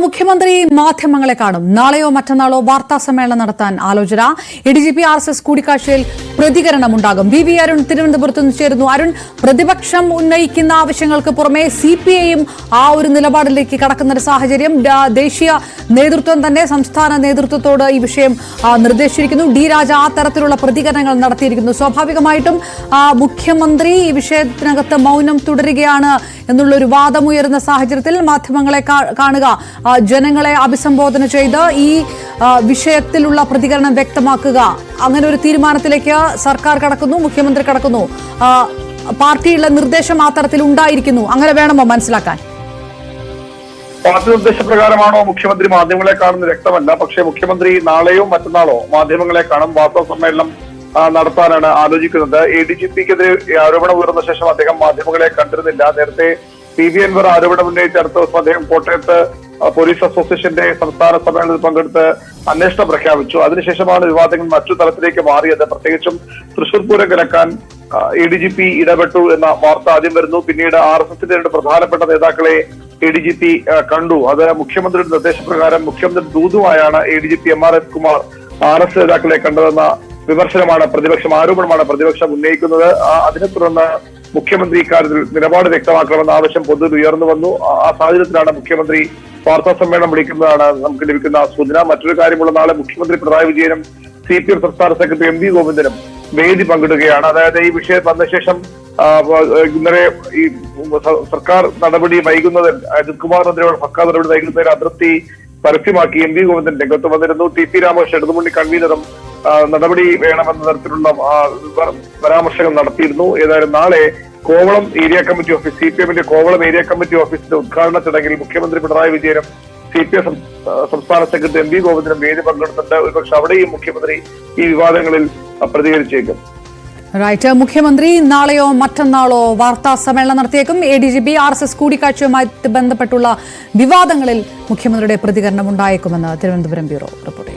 മുഖ്യമന്ത്രി മാധ്യമങ്ങളെ കാണും. നാളെയോ മറ്റന്നാളോ വാർത്താ സമ്മേളനം നടത്താൻ ആലോചന. A D G P R S S കൂടിക്കാഴ്ചയിൽ പ്രതികരണമുണ്ടാകും. വി വി അരുൺ തിരുവനന്തപുരത്ത് നിന്ന് ചേരുന്നു. അരുൺ പ്രതിപക്ഷം ഉന്നയിക്കുന്ന ആവശ്യങ്ങൾക്ക് പുറമെ സി പി ഐയും ആ ഒരു നിലപാടിലേക്ക് കടക്കുന്ന ഒരു സാഹചര്യം. ദേശീയ നേതൃത്വം തന്നെ സംസ്ഥാന നേതൃത്വത്തോട് ഈ വിഷയം നിർദ്ദേശിച്ചിരിക്കുന്നു. ഡി രാജ ആ തരത്തിലുള്ള പ്രതികരണങ്ങൾ നടത്തിയിരിക്കുന്നു. സ്വാഭാവികമായിട്ടും മുഖ്യമന്ത്രി ഈ വിഷയത്തിനകത്ത് മൗനം തുടരുകയാണ് എന്നുള്ളൊരു വാദമുയരുന്ന സാഹചര്യത്തിൽ മാധ്യമങ്ങളെ കാണുക. ജനങ്ങളെ അഭിസംബോധന ചെയ്ത് ഈ വിഷയത്തിലുള്ള പ്രതികരണം വ്യക്തമാക്കുക. അങ്ങനെ ഒരു തീരുമാനത്തിലേക്ക് സർക്കാർ കടക്കുന്നു മുഖ്യമന്ത്രി കടക്കുന്നു. പാർട്ടിയുള്ള നിർദ്ദേശം ആ തരത്തിൽ ഉണ്ടായിരിക്കുന്നു. അങ്ങനെ വേണമോ മനസ്സിലാക്കാൻ? പാർട്ടി നിർദ്ദേശപ്രകാരമാണോ മുഖ്യമന്ത്രി മാധ്യമങ്ങളെ കാണുന്നത്? വ്യക്തമല്ല. പക്ഷേ മുഖ്യമന്ത്രി നാളെയോ മറ്റന്നാളോ മാധ്യമങ്ങളെ കാണും. വാർത്താ സമ്മേളനം നടത്താനാണ് ആലോചിക്കുന്നത്. എ ഡി ജി പിക്കെതിരെ ആരോപണം ഉയർന്ന ശേഷം അദ്ദേഹം മാധ്യമങ്ങളെ കണ്ടിരുന്നില്ല. നേരത്തെ പി വി അൻവർ ആരോപണം ഉന്നയിച്ച അടുത്ത ദിവസം അദ്ദേഹം കോട്ടയത്ത് പോലീസ് അസോസിയേഷന്റെ സംസ്ഥാന സമ്മേളനത്തിൽ പങ്കെടുത്ത് അന്വേഷണം പ്രഖ്യാപിച്ചു. അതിനുശേഷമാണ് വിവാദങ്ങൾ മറ്റു തലത്തിലേക്ക് മാറിയത്. പ്രത്യേകിച്ചും തൃശൂർ പൂരം കിടക്കാൻ എ ഡി ജി പി ഇടപെട്ടു എന്ന വാർത്ത ആദ്യം വരുന്നു. പിന്നീട് ആർ എസ് എസിന്റെ രണ്ട് പ്രധാനപ്പെട്ട നേതാക്കളെ എ ഡി ജി പി കണ്ടു. അത് മുഖ്യമന്ത്രിയുടെ നിർദ്ദേശപ്രകാരം മുഖ്യമന്ത്രി ദൂതുമായാണ് A D G P M R S Kumar R S നേതാക്കളെ കണ്ടതെന്ന വിമർശനമാണ് പ്രതിപക്ഷം ആരോപണമാണ് പ്രതിപക്ഷം ഉന്നയിക്കുന്നത്. അതിനെ തുടർന്ന് മുഖ്യമന്ത്രി ഇക്കാര്യത്തിൽ നിലപാട് വ്യക്തമാക്കണമെന്ന ആവശ്യം പൊതുവിൽ ഉയർന്നു വന്നു. ആ സാഹചര്യത്തിലാണ് മുഖ്യമന്ത്രി വാർത്താ സമ്മേളനം വിളിക്കുന്നതാണ് നമുക്ക് ലഭിക്കുന്ന സൂചന മറ്റൊരു കാര്യമുള്ള നാളെ മുഖ്യമന്ത്രി പിണറായി വിജയനും സി പി എം സംസ്ഥാന സെക്രട്ടറി എം വി ഗോവിന്ദനും വേദി പങ്കിടുകയാണ്. അതായത് ഈ വിഷയം വന്ന ശേഷം ഇന്നലെ ഈ സർക്കാർ നടപടി വൈകുന്നതിൽ അജിത് കുമാറിനെതിരെയുള്ള സർക്കാർ നടപടി വൈകുന്നതിൽ അതൃപ്തി പരസ്യമാക്കി. എം വി ഗോവിന്ദൻ രംഗത്ത് വന്നിരുന്നു. ടി പി രാമകൃഷ്ണൻ ഇടതുമുന്നണി കൺവീനറും നടപടി വേണമെന്ന തരത്തിലുള്ള പരാമർശങ്ങൾ നടത്തിയിരുന്നു. ഏതായാലും നാളെ Kovalam area committee office C P എമ്മിന്റെ കോവളം ഏരിയ കമ്മിറ്റി ഓഫീസിന്റെ ഉദ്ഘാടന ചടങ്ങിൽ മുഖ്യമന്ത്രി പിണറായി വിജയനും സി പി എം സംസ്ഥാന സെക്രട്ടറി എം വി ഗോവിന്ദനും വേദി പങ്കെടുത്തിട്ടുണ്ട്. ഒരുപക്ഷെ അവിടെയും മുഖ്യമന്ത്രി ഈ വിവാദങ്ങളിൽ പ്രതികരിച്ചേക്കും. റൈറ്റ് മുഖ്യമന്ത്രി നാളെയോ മറ്റന്നാളോ വാർത്താ സമ്മേളനം നടത്തിയേക്കും. A D G B R S S കൂടിക്കാഴ്ചയുമായി ബന്ധപ്പെട്ടുള്ള വിവാദങ്ങളിൽ മുഖ്യമന്ത്രിയുടെ പ്രതികരണം ഉണ്ടായേക്കുമെന്ന് തിരുവനന്തപുരം ബ്യൂറോ റിപ്പോർട്ട്.